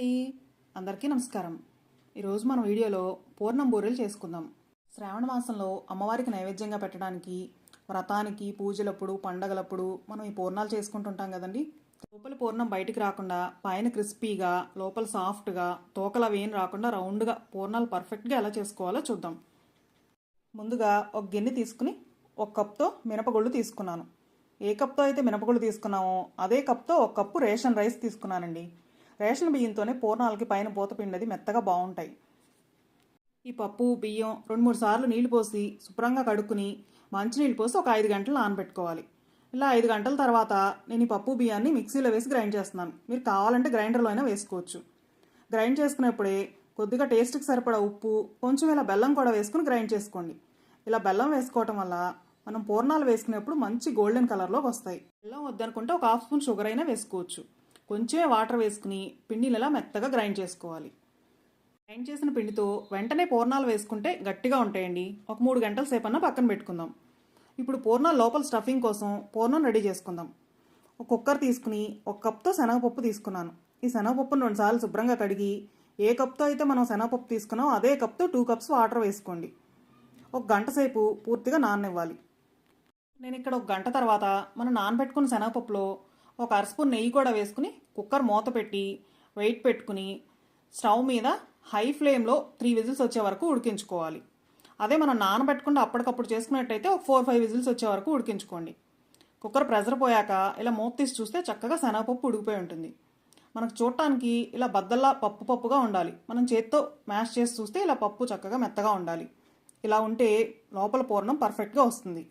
అండి. అందరికీ నమస్కారం. ఈరోజు మన వీడియోలో పూర్ణం బూరెలు చేసుకుందాం. శ్రావణ మాసంలో అమ్మవారికి నైవేద్యంగా పెట్టడానికి వ్రతానికి పూజలప్పుడు పండగలప్పుడు మనం ఈ పూర్ణాలు చేసుకుంటుంటాం కదండి. లోపల పూర్ణం బయటికి రాకుండా పైన క్రిస్పీగా లోపల సాఫ్ట్గా తోకలు అవి ఏం రాకుండా రౌండ్గా పూర్ణాలు పర్ఫెక్ట్గా ఎలా చేసుకోవాలో చూద్దాం. ముందుగా ఒక గిన్నె తీసుకుని ఒక కప్తో మినపగుళ్ళు తీసుకున్నాను. ఏ కప్తో అయితే మినపగుళ్ళు తీసుకున్నామో అదే కప్తో ఒక కప్పు రేషన్ రైస్ తీసుకున్నానండి. రేషన్ బియ్యంతోనే పూర్ణాలకి పైన పూత పిండది మెత్తగా బాగుంటాయి. ఈ పప్పు బియ్యం రెండు మూడు సార్లు నీళ్ళు పోసి శుభ్రంగా కడుక్కుని మంచినీళ్ళు పోసి ఒక ఐదు గంటలు నానబెట్టుకోవాలి. ఇలా ఐదు గంటల తర్వాత నేను ఈ పప్పు బియ్యాన్ని మిక్సీలో వేసి గ్రైండ్ చేస్తున్నాను. మీరు కావాలంటే గ్రైండర్లో అయినా వేసుకోవచ్చు. గ్రైండ్ చేసుకునేప్పుడే కొద్దిగా టేస్ట్కి సరిపడా ఉప్పు కొంచెం ఇలా బెల్లం కూడా వేసుకుని గ్రైండ్ చేసుకోండి. ఇలా బెల్లం వేసుకోవటం వల్ల మనం పూర్ణాలు వేసుకునేప్పుడు మంచి గోల్డెన్ కలర్లోకి వస్తాయి. బెల్లం వద్దనుకుంటే ఒక హాఫ్ స్పూన్ షుగర్ అయినా వేసుకోవచ్చు. కొంచెమే వాటర్ వేసుకుని పిండినిలా మెత్తగా గ్రైండ్ చేసుకోవాలి. గ్రైండ్ చేసిన పిండితో వెంటనే పూర్ణాలు వేసుకుంటే గట్టిగా ఉంటాయండి. ఒక మూడు గంటల సేపన్నా పక్కన పెట్టుకుందాం. ఇప్పుడు పూర్ణాల లోపల స్టఫింగ్ కోసం పూర్ణం రెడీ చేసుకుందాం. ఒక కుక్కర్ తీసుకుని ఒక కప్తో శనగపప్పు తీసుకున్నాను. ఈ శనగపప్పును రెండుసార్లు శుభ్రంగా కడిగి ఏ కప్తో అయితే మనం శనగపప్పు తీసుకున్నామో అదే కప్తో టూ కప్స్ వాటర్ వేసుకోండి. ఒక గంట సేపు పూర్తిగా నాననివ్వాలి. నేను ఇక్కడ ఒక గంట తర్వాత మనం నానబెట్టుకున్న శనగపప్పులో ఒక అరస్పూన్ నెయ్యి కూడా వేసుకుని కుక్కర్ మూత పెట్టి వెయిట్ పెట్టుకుని స్టవ్ మీద హై ఫ్లేమ్లో త్రీ విజిల్స్ వచ్చే వరకు ఉడికించుకోవాలి. అదే మనం నానబెట్టకుండా అప్పటికప్పుడు చేసుకున్నట్టయితే ఒక ఫోర్ ఫైవ్ విజిల్స్ వచ్చే వరకు ఉడికించుకోండి. కుక్కర్ ప్రెజర్ పోయాక ఇలా మూత తీసి చూస్తే చక్కగా శనగపప్పు ఉడికిపోయి ఉంటుంది. మనకు చూడటానికి ఇలా బద్దల్లా పప్పు పప్పుగా ఉండాలి. మనం చేత్తో మ్యాష్ చేసి చూస్తే ఇలా పప్పు చక్కగా మెత్తగా ఉండాలి. ఇలా ఉంటే లోపల పూర్ణం పర్ఫెక్ట్గా వస్తుంది.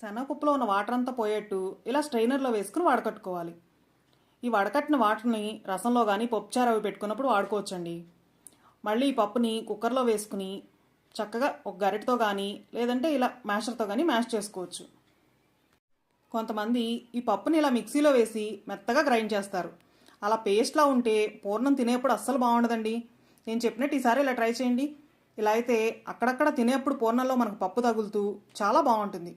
శనగపప్పులో ఉన్న వాటర్ అంతా పోయేట్టు ఇలా స్ట్రైనర్లో వేసుకుని వడకట్టుకోవాలి. ఈ వడకట్టిన వాటర్ని రసంలో కానీ పప్పుచారు అవి పెట్టుకున్నప్పుడు వాడుకోవచ్చండి. మళ్ళీ ఈ పప్పుని కుక్కర్లో వేసుకుని చక్కగా ఒక గరిటతో కానీ లేదంటే ఇలా మ్యాషర్తో కానీ మ్యాష్ చేసుకోవచ్చు. కొంతమంది ఈ పప్పుని ఇలా మిక్సీలో వేసి మెత్తగా గ్రైండ్ చేస్తారు. అలా పేస్ట్లా ఉంటే పూర్ణం తినేప్పుడు అస్సలు బాగుండదండి. నేను చెప్పినట్టు ఈసారి ఇలా ట్రై చేయండి. ఇలా అయితే అక్కడక్కడ తినేప్పుడు పూర్ణంలో మనకు పప్పు తగులుతూ చాలా బాగుంటుంది.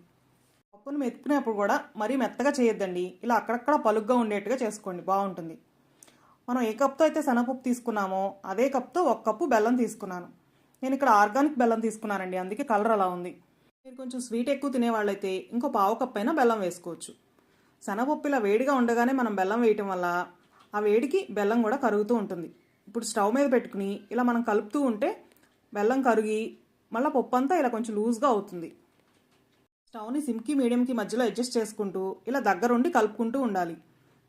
పప్పును మెత్తుకునేప్పుడు కూడా మరీ మెత్తగా చేయొద్దండి. ఇలా అక్కడక్కడ పలుగ్గా ఉండేట్టుగా చేసుకోండి. బాగుంటుంది. మనం ఏ కప్తో అయితే శనగపప్పు తీసుకున్నామో అదే కప్తో ఒక కప్పు బెల్లం తీసుకున్నాను. నేను ఇక్కడ ఆర్గానిక్ బెల్లం తీసుకున్నానండి. అందుకే కలర్ అలా ఉంది. మీరు కొంచెం స్వీట్ ఎక్కువ తినేవాళ్ళైతే ఇంకో పావు కప్పు అయినా బెల్లం వేసుకోవచ్చు. శనగపప్పు ఇలా వేడిగా ఉండగానే మనం బెల్లం వేయటం వల్ల ఆ వేడికి బెల్లం కూడా కరుగుతూ ఉంటుంది. ఇప్పుడు స్టవ్ మీద పెట్టుకుని ఇలా మనం కలుపుతూ ఉంటే బెల్లం కరిగి మళ్ళీ పప్పు అంతా ఇలా కొంచెం లూజ్గా అవుతుంది. స్టవ్ని సిమ్కి మీడియంకి మధ్యలో అడ్జస్ట్ చేసుకుంటూ ఇలా దగ్గరుండి కలుపుకుంటూ ఉండాలి.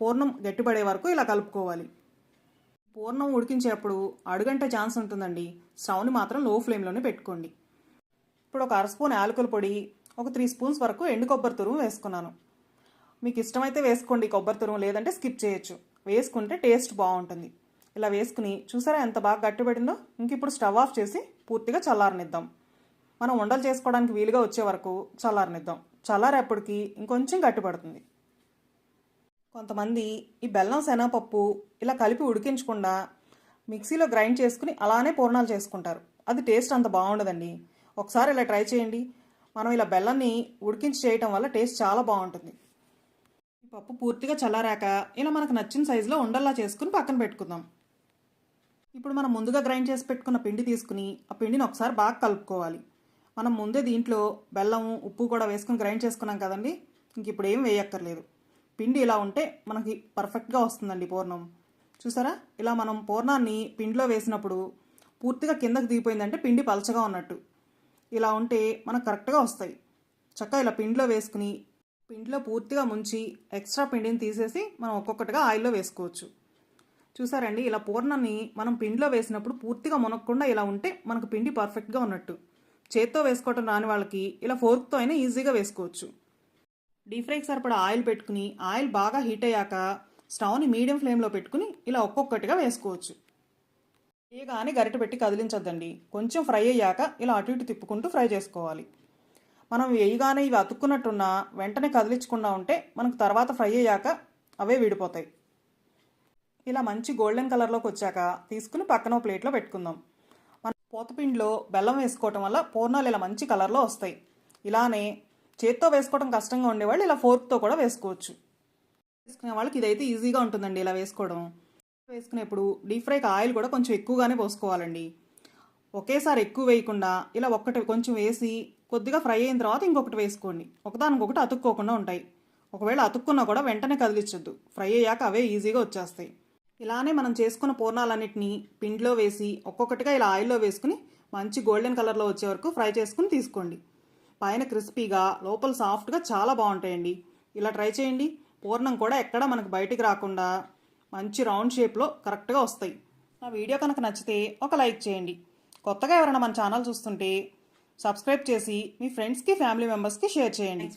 పూర్ణం గట్టిపడే వరకు ఇలా కలుపుకోవాలి. పూర్ణం ఉడికించేప్పుడు అడుగంట ఛాన్స్ ఉంటుందండి. స్టవ్ని మాత్రం లో ఫ్లేమ్లోనే పెట్టుకోండి. ఇప్పుడు ఒక అర స్పూన్ యాలకుల పొడి ఒక త్రీ స్పూన్స్ వరకు ఎండు కొబ్బరి తురుము వేసుకున్నాను. మీకు ఇష్టమైతే వేసుకోండి కొబ్బరి తురుము లేదంటే స్కిప్ చేయొచ్చు. వేసుకుంటే టేస్ట్ బాగుంటుంది. ఇలా వేసుకుని చూసారా ఎంత బాగా గట్టిపడిందో? ఇంక ఇప్పుడు స్టవ్ ఆఫ్ చేసి పూర్తిగా చల్లారనిద్దాం. మనం ఉండలు చేసుకోవడానికి వీలుగా వచ్చే వరకు చల్లారనిద్దాం. చల్లారేపటికి ఇంకొంచెం గట్టిపడుతుంది. కొంతమంది ఈ బెల్లం శనగపప్పు ఇలా కలిపి ఉడికించకుండా మిక్సీలో గ్రైండ్ చేసుకుని అలానే పూర్ణాలు చేసుకుంటారు. అది టేస్ట్ అంత బాగుండదండి. ఒకసారి ఇలా ట్రై చేయండి. మనం ఇలా బెల్లాన్ని ఉడికించి చేయటం వల్ల టేస్ట్ చాలా బాగుంటుంది. ఈ పప్పు పూర్తిగా చల్లారాక ఇలా మనకు నచ్చిన సైజులో ఉండల్లా చేసుకుని పక్కన పెట్టుకుందాం. ఇప్పుడు మనం ముందుగా గ్రైండ్ చేసి పెట్టుకున్న పిండి తీసుకుని ఆ పిండిని ఒకసారి బాగా కలుపుకోవాలి. మనం ముందే దీంట్లో బెల్లం ఉప్పు కూడా వేసుకుని గ్రైండ్ చేసుకున్నాం కదండి. ఇంక ఇప్పుడు ఏం వేయక్కర్లేదు. పిండి ఇలా ఉంటే మనకి పర్ఫెక్ట్గా వస్తుందండి పూర్ణం. చూసారా? ఇలా మనం పూర్ణాన్ని పిండిలో వేసినప్పుడు పూర్తిగా కిందకి దిగిపోయిందంటే పిండి పలచగా ఉన్నట్టు. ఇలా ఉంటే మనకు కరెక్ట్గా వస్తాయి. చక్కగా ఇలా పిండిలో వేసుకుని పిండిలో పూర్తిగా ముంచి ఎక్స్ట్రా పిండిని తీసేసి మనం ఒక్కొక్కటిగా ఆయిల్లో వేసుకోవచ్చు. చూసారండి? ఇలా పూర్ణాన్ని మనం పిండిలో వేసినప్పుడు పూర్తిగా మునక్కుండా ఇలా ఉంటే మనకు పిండి పర్ఫెక్ట్గా ఉన్నట్టు. చేత్తో వేసుకోవటం రాని వాళ్ళకి ఇలా ఫోర్క్తో అయినా ఈజీగా వేసుకోవచ్చు. డీప్ ఫ్రైకి సరిపడా ఆయిల్ పెట్టుకుని ఆయిల్ బాగా హీట్ అయ్యాక స్టవ్ని మీడియం ఫ్లేమ్లో పెట్టుకుని ఇలా ఒక్కొక్కటిగా వేసుకోవచ్చు. తీయగానే గరిట పెట్టి కదిలించొద్దండి. కొంచెం ఫ్రై అయ్యాక ఇలా అటు ఇటు తిప్పుకుంటూ ఫ్రై చేసుకోవాలి. మనం వేయగానే ఇవి అతుక్కున్నట్టున్నా వెంటనే కదిలించకుండా ఉంటే మనకు తర్వాత ఫ్రై అయ్యాక అవే విడిపోతాయి. ఇలా మంచి గోల్డెన్ కలర్లోకి వచ్చాక తీసుకుని పక్కన ప్లేట్లో పెట్టుకుందాం. పోతపిండిలో బెల్లం వేసుకోవటం వల్ల పూర్ణాలు ఇలా మంచి కలర్లో వస్తాయి. ఇలానే చేత్తో వేసుకోవడం కష్టంగా ఉండేవాళ్ళు ఇలా ఫోర్క్తో కూడా వేసుకోవచ్చు. వేసుకునే వాళ్ళకి ఇదైతే ఈజీగా ఉంటుందండి ఇలా వేసుకోవడం. వేసుకునేప్పుడు డీప్ ఫ్రైకి ఆయిల్ కూడా కొంచెం ఎక్కువగానే పోసుకోవాలండి. ఒకేసారి ఎక్కువ వేయకుండా ఇలా ఒక్కటి కొంచెం వేసి కొద్దిగా ఫ్రై అయిన తర్వాత ఇంకొకటి వేసుకోండి. ఒకదానికొకటి అతుక్కోకుండా ఉంటాయి. ఒకవేళ అతుక్కున్నా కూడా వెంటనే కదిలించొద్దు. ఫ్రై అయ్యాక అవే ఈజీగా వచ్చేస్తాయి. ఇలానే మనం చేసుకున్న పూర్ణాలన్నింటినీ పిండిలో వేసి ఒక్కొక్కటిగా ఇలా ఆయిల్లో వేసుకుని మంచి గోల్డెన్ కలర్లో వచ్చే వరకు ఫ్రై చేసుకుని తీసుకోండి. పైన క్రిస్పీగా లోపల సాఫ్ట్గా చాలా బాగుంటాయండి. ఇలా ట్రై చేయండి. పూర్ణం కూడా ఎక్కడ మనకు బయటికి రాకుండా మంచి రౌండ్ షేప్లో కరెక్ట్గా వస్తాయి. నా వీడియో కనుక నచ్చితే ఒక లైక్ చేయండి. కొత్తగా ఎవరైనా మన ఛానల్ చూస్తుంటే సబ్స్క్రైబ్ చేసి మీ ఫ్రెండ్స్కి ఫ్యామిలీ మెంబర్స్కి షేర్ చేయండి.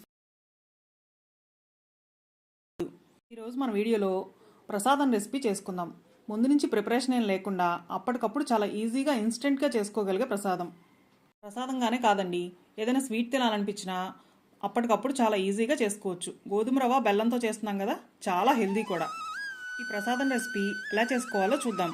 ఈరోజు మన వీడియోలో ప్రసాదం రెసిపీ చేసుకుందాం. ముందు నుంచి ప్రిపరేషన్ ఏం లేకుండా అప్పటికప్పుడు చాలా ఈజీగా ఇన్స్టెంట్గా చేసుకోగలిగే ప్రసాదం. ప్రసాదంగానే కాదండి ఏదైనా స్వీట్ తినాలనిపించినా అప్పటికప్పుడు చాలా ఈజీగా చేసుకోవచ్చు. గోధుమ రవ్వ బెల్లంతో చేస్తున్నాం కదా చాలా హెల్దీ కూడా. ఈ ప్రసాదం రెసిపీ ఎలా చేసుకోవాలో చూద్దాం.